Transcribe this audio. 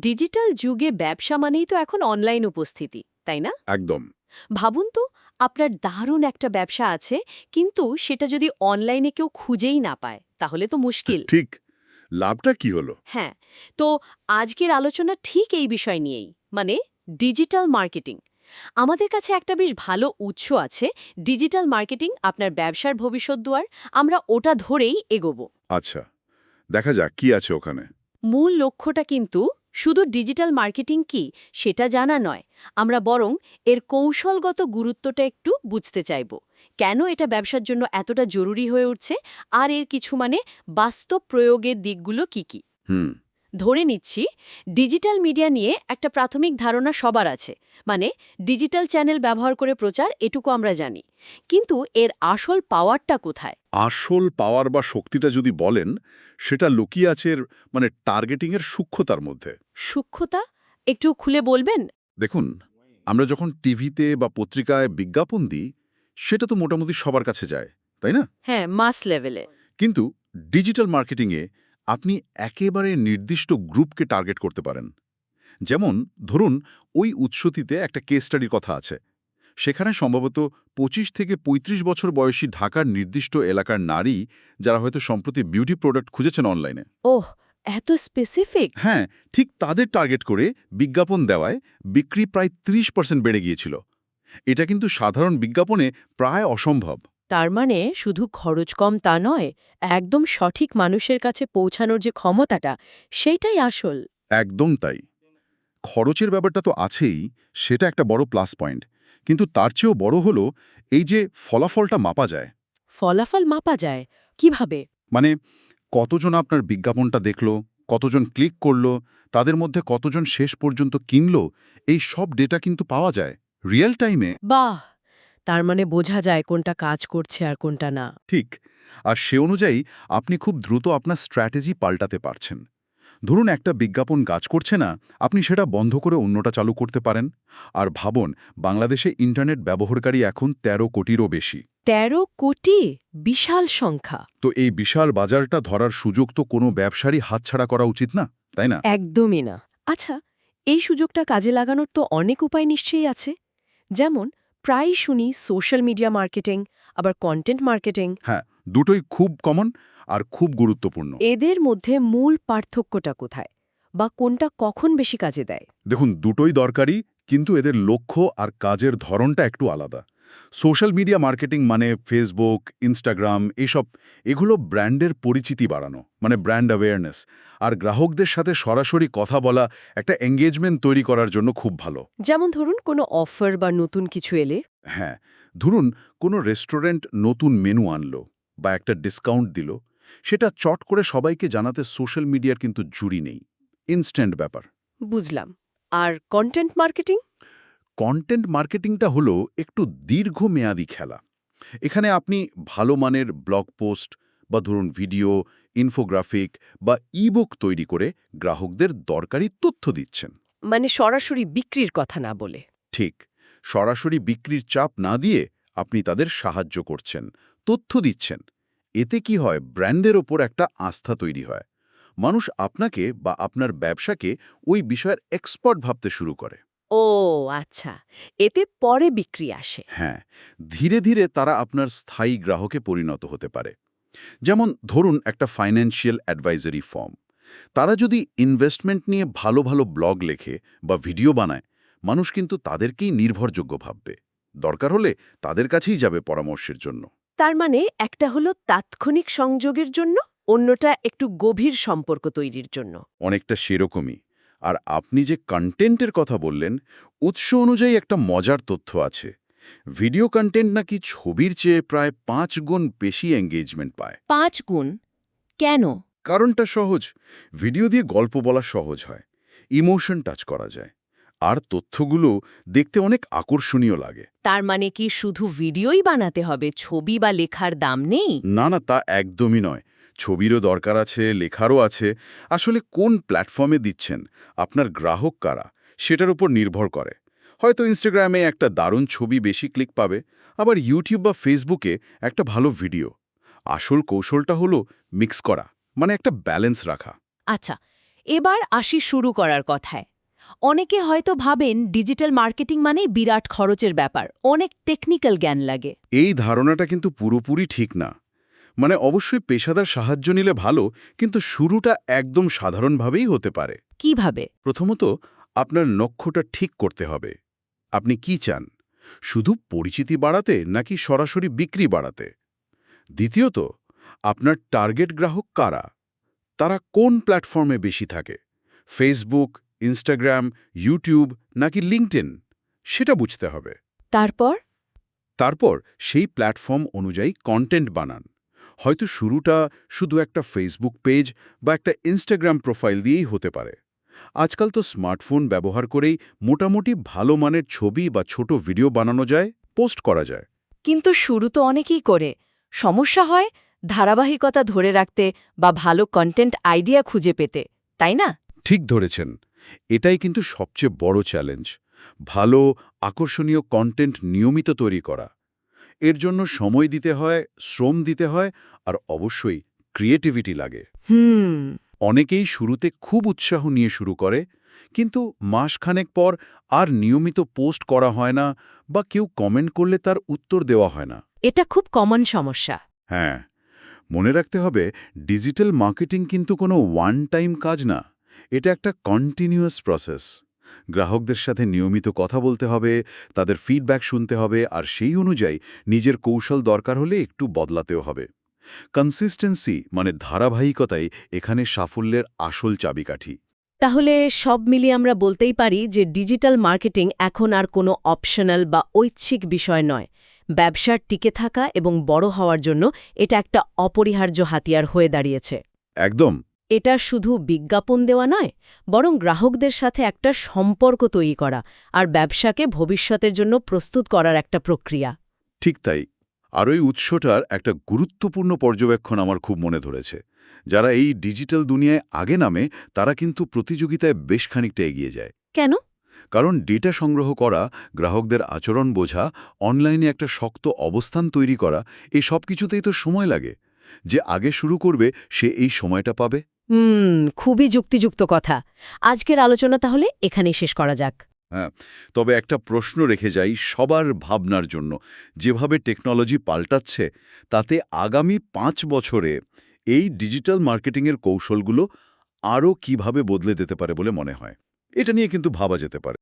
Digital যুগে ব্যবসা মানেই তো এখন অনলাইন উপস্থিতি তাই না? একদম। ভাবুন তো আপনার দারুণ একটা ব্যবসা আছে কিন্তু সেটা যদি অনলাইনে কেউ খুঁজেই না পায় তাহলে তো মুশকিল। ঠিক। লাভটা কি হলো? হ্যাঁ তো আজকের আলোচনা ঠিক এই বিষয় নিয়েই মানে ডিজিটাল মার্কেটিং। আমাদের কাছে একটা বেশ ভালো উৎস আছে ডিজিটাল মার্কেটিং আপনার ব্যবসার ভবিষ্যৎ দুয়ার আমরা ওটা ধরেই এগোবো। আচ্ছা দেখা যাক কি আছে ওখানে। মূল লক্ষ্যটা কিন্তু শুধু ডিজিটাল মার্কেটিং কি সেটা জানা নয়, আমরা বরং এর কৌশলগত গুরুত্বটা একটু বুঝতে চাইব। কেন এটা ব্যবসার জন্য এতটা জরুরি হয়ে উঠছে, আর এর কিছু মানে বাস্তব প্রয়োগের দিকগুলো কি কি? হুম। ধরে নিচ্ছি ডিজিটাল মিডিয়া নিয়ে একটা প্রাথমিক ধারণা সবার আছে মানে ডিজিটাল চ্যানেল ব্যবহার করে প্রচার এটুকু আমরা জানি। কিন্তু এর আসল পাওয়ারটা কোথায়? আসল পাওয়ার বা শক্তিটা যদি বলেন সেটা লুকিয়ে আছে মানে টার্গেটিংয়ের সূক্ষ্মতার মধ্যে। সূক্ষ্মতা? একটু খুলে বলবেন? দেখুন আমরা যখন টিভিতে বা পত্রিকায় বিজ্ঞাপন দিই সেটা তো মোটামুটি সবার কাছে যায় তাই না? হ্যাঁ মাস লেভেলে। কিন্তু ডিজিটাল মার্কেটিংয়ে আপনি একেবারে নির্দিষ্ট গ্রুপকে টার্গেট করতে পারেন। যেমন ধরুন ওই উৎসটিতে একটা কেস স্টাডির কথা আছে। সেখানে সম্ভবত ২৫ থেকে ৩৫ বছর বয়সী ঢাকার নির্দিষ্ট এলাকার নারী যারা হয়তো সম্প্রতি বিউটি প্রোডাক্ট খুঁজেছেন অনলাইনে। ওহ এত স্পেসিফিক? হ্যাঁ ঠিক তাদের টার্গেট করে বিজ্ঞাপন দেওয়ায় বিক্রি প্রায় ৩০ পার্সেন্ট বেড়ে গিয়েছিল। এটা কিন্তু সাধারণ বিজ্ঞাপনে প্রায় অসম্ভব। তার মানে শুধু খরচ কম তা নয় একদম সঠিক মানুষের কাছে পৌঁছানোর যে ক্ষমতাটা সেইটাই আসল। একদম তাই। খরচের ব্যাপারটা তো আছেই সেটা একটা বড় প্লাস পয়েন্ট কিন্তু তার চেয়েও বড় হলো এই যে ফলাফলটা মাপা যায়। ফলাফল মাপা যায়? কীভাবে? মানে কতজন আপনার বিজ্ঞাপনটা দেখল কতজন ক্লিক করল তাদের মধ্যে কতজন শেষ পর্যন্ত কিনলো এই সব ডেটা কিন্তু পাওয়া যায়। রিয়েল টাইমে বাহ! তার মানে বোঝা যায় কোনটা কাজ করছে আর কোনটা না। ঠিক। আর সে অনুযায়ী আপনি খুব দ্রুত আপনার স্ট্র্যাটেজি পাল্টাতে পারছেন। ধরুন একটা বিজ্ঞাপন কাজ করছে না আপনি সেটা বন্ধ করে অন্যটা চালু করতে পারেন। আর ভাবুন বাংলাদেশে ইন্টারনেট ব্যবহারকারী এখন ১৩ কোটিরও বেশি। তেরো কোটি? বিশাল সংখ্যা। তো এই বিশাল বাজারটা ধরার সুযোগ তো কোনো ব্যবসারই হাতছাড়া করা উচিত না তাই না? একদমই না। আচ্ছা এই সুযোগটা কাজে লাগানোর তো অনেক উপায় নিশ্চয়ই আছে। যেমন প্রায় শুনি সোশ্যাল মিডিয়া মার্কেটিং আবার কন্টেন্ট মার্কেটিং হ্যাঁ দুটোই খুব কমন আর খুব গুরুত্বপূর্ণ। এদের মধ্যে মূল পার্থক্যটা কোথায়? বা কোনটা কখন বেশি কাজে দেয়? দেখুন দুটোই দরকারি কিন্তু এদের লক্ষ্য আর কাজের ধরনটা একটু আলাদা। সোশ্যাল মিডিয়া মার্কেটিং মানে ফেসবুক ইনস্টাগ্রাম এসব এগুলো ব্র্যান্ডের পরিচিতি বাড়ানো মানে ব্র্যান্ড অ্যাওয়ারনেস। আর গ্রাহকদের সাথে সরাসরি কথা বলা একটা এঙ্গেজমেন্ট তৈরি করার জন্য খুব ভালো। যেমন ধরুন কোনো অফার বা নতুন কিছু এলে। হ্যাঁ ধরুন কোনো রেস্টুরেন্ট নতুন মেনু আনলো বা একটা ডিসকাউন্ট দিল সেটা চট করে সবাইকে জানাতে সোশ্যাল মিডিয়ার কিন্তু জুড়ি নেই। ইনস্ট্যান্ট ব্যাপার। বুঝলাম। আর কন্টেন্ট মার্কেটিং কন্টেন্ট মার্কেটিংটা হলো একটু দীর্ঘমেয়াদী খেলা। এখানে আপনি ভালো মানের ব্লগ পোস্ট বা ধরুন ভিডিও ইনফোগ্রাফিক বা ইবুক তৈরি করে গ্রাহকদের দরকারি তথ্য দিচ্ছেন। মানে সরাসরি বিক্রির কথা না বলে। ঠিক সরাসরি বিক্রির চাপ না দিয়ে আপনি তাদের সাহায্য করছেন তথ্য দিচ্ছেন। এতে কি হয় ব্র্যান্ডের ওপর একটা আস্থা তৈরি হয়। মানুষ আপনাকে বা আপনার ব্যবসাকে ওই বিষয়ের এক্সপার্ট ভাবতে শুরু করে। ও আচ্ছা। এতে পরে বিক্রি আসে। হ্যাঁ ধীরে ধীরে তারা আপনার স্থায়ী গ্রাহকে পরিণত হতে পারে। যেমন ধরুন একটা ফাইন্যান্সিয়াল অ্যাডভাইজারি ফর্ম তারা যদি ইনভেস্টমেন্ট নিয়ে ভালো ভালো ব্লগ লেখে বা ভিডিও বানায় মানুষ কিন্তু তাদেরকেই নির্ভরযোগ্য ভাববে। দরকার হলে তাদের কাছেই যাবে পরামর্শের জন্য। তার মানে একটা হলো তাৎক্ষণিক সংযোগের জন্য? অন্যটা একটু গভীর সম্পর্ক তৈরির জন্য। অনেকটা সেরকমই। আর আপনি যে কন্টেন্টের কথা বললেন উৎস অনুযায়ী একটা মজার তথ্য আছে। ভিডিও কন্টেন্ট নাকি ছবির চেয়ে প্রায় পাঁচ গুণ বেশি এঙ্গেজমেন্ট পায়। পাঁচ গুণ? কেন? কারণটা সহজ। ভিডিও দিয়ে গল্প বলা সহজ হয়। ইমোশন টাচ করা যায়। আর তথ্যগুলো দেখতে অনেক আকর্ষণীয় লাগে। তার মানে কি শুধু ভিডিওই বানাতে হবে? ছবি বা লেখার দাম নেই? না না তা একদমই নয়। ছবিরও দরকার আছে লেখারও আছে। আসলে কোন প্ল্যাটফর্মে দিচ্ছেন? আপনার গ্রাহক কারা? সেটার উপর নির্ভর করে। হয়তো ইনস্টাগ্রামে একটা দারুণ ছবি বেশি ক্লিক পাবে আবার ইউটিউব বা ফেসবুকে একটা ভালো ভিডিও। আসল কৌশলটা হলো মিক্স করা মানে একটা ব্যালেন্স রাখা। আচ্ছা এবার আসি শুরু করার কথায়। অনেকে হয়তো ভাবেন ডিজিটাল মার্কেটিং মানে বিরাট খরচের ব্যাপার অনেক টেকনিক্যাল জ্ঞান লাগে। এই ধারণাটা কিন্তু পুরোপুরি ঠিক না। মানে অবশ্যই পেশাদার সাহায্য নিলে ভালো কিন্তু শুরুটা একদম সাধারণভাবেই হতে পারে। কীভাবে? প্রথমত আপনার লক্ষ্যটা ঠিক করতে হবে। আপনি কি চান? শুধু পরিচিতি বাড়াতে নাকি সরাসরি বিক্রি বাড়াতে? দ্বিতীয়ত আপনার টার্গেট গ্রাহক কারা? তারা কোন প্ল্যাটফর্মে বেশি থাকে? ফেসবুক ইনস্টাগ্রাম ইউটিউব নাকি লিঙ্কডইন? সেটা বুঝতে হবে। তারপর? তারপর সেই প্ল্যাটফর্ম অনুযায়ী কন্টেন্ট বানান। হয়তো শুরুটা শুধু একটা ফেসবুক পেজ বা একটা ইনস্টাগ্রাম প্রোফাইল দিয়েই হতে পারে। আজকাল তো স্মার্টফোন ব্যবহার করেই মোটামুটি ভালো মানের ছবি বা ছোট ভিডিও বানানো যায় পোস্ট করা যায়। কিন্তু শুরু তো অনেকেই করে। সমস্যা হয় ধারাবাহিকতা ধরে রাখতে বা ভালো কন্টেন্ট আইডিয়া খুঁজে পেতে তাই না? ঠিক ধরেছেন। এটাই কিন্তু সবচেয়ে বড় চ্যালেঞ্জ ভালো আকর্ষণীয় কন্টেন্ট নিয়মিত তৈরি করা। এর জন্য সময় দিতে হয় শ্রম দিতে হয় আর অবশ্যই ক্রিয়েটিভিটি লাগে। হুম। অনেকেই শুরুতে খুব উৎসাহ নিয়ে শুরু করে কিন্তু মাসখানেক পর আর নিয়মিত পোস্ট করা হয় না বা কেউ কমেন্ট করলে তার উত্তর দেওয়া হয় না। এটা খুব কমন সমস্যা। হ্যাঁ মনে রাখতে হবে ডিজিটাল মার্কেটিং কিন্তু কোনো ওয়ান টাইম কাজ না এটা একটা কন্টিনিউয়াস প্রসেস গ্রাহকদের সাথে নিয়মিত কথা বলতে হবে তাদের ফিডব্যাক শুনতে হবে আর সেই অনুযায়ী নিজের কৌশল দরকার হলে একটু বদলাতেও হবে। কনসিস্টেন্সি মানে ধারাবাহিকতাই এখানে সাফল্যের আসল চাবিকাঠি। তাহলে সব মিলিয়ে আমরা বলতেই পারি যে ডিজিটাল মার্কেটিং এখন আর কোনো অপশনাল বা ঐচ্ছিক বিষয় নয়। ব্যবসার টিকে থাকা এবং বড় হওয়ার জন্য এটা একটা অপরিহার্য হাতিয়ার হয়ে দাঁড়িয়েছে। একদম। এটা শুধু বিজ্ঞাপন দেওয়া নয় বরং গ্রাহকদের সাথে একটা সম্পর্ক তৈরি করা আর ব্যবসাকে ভবিষ্যতের জন্য প্রস্তুত করার একটা প্রক্রিয়া। ঠিক তাই। আর ওই উৎসটার একটা গুরুত্বপূর্ণ পর্যবেক্ষণ আমার খুব মনে ধরেছে। যারা এই ডিজিটাল দুনিয়ায় আগে নামে তারা কিন্তু প্রতিযোগিতায় বেশ খানিকটা এগিয়ে যায়। কেন? কারণ ডেটা সংগ্রহ করা গ্রাহকদের আচরণ বোঝা অনলাইনে একটা শক্ত অবস্থান তৈরি করা এই সব কিছুতেই তো সময় লাগে। যে আগে শুরু করবে সে এই সময়টা পাবে। হুম, খুবই যুক্তিযুক্ত কথা। আজকের আলোচনা তাহলে এখানেই শেষ করা যাক। হ্যাঁ তবে একটা প্রশ্ন রেখে যাই সবার ভাবনার জন্য। যেভাবে টেকনোলজি পাল্টাচ্ছে, তাতে আগামী পাঁচ বছরে এই ডিজিটাল মার্কেটিংয়ের কৌশলগুলো আরও কীভাবে বদলে দিতে পারে বলে মনে হয়? এটা নিয়ে কিন্তু ভাবা যেতে পারে।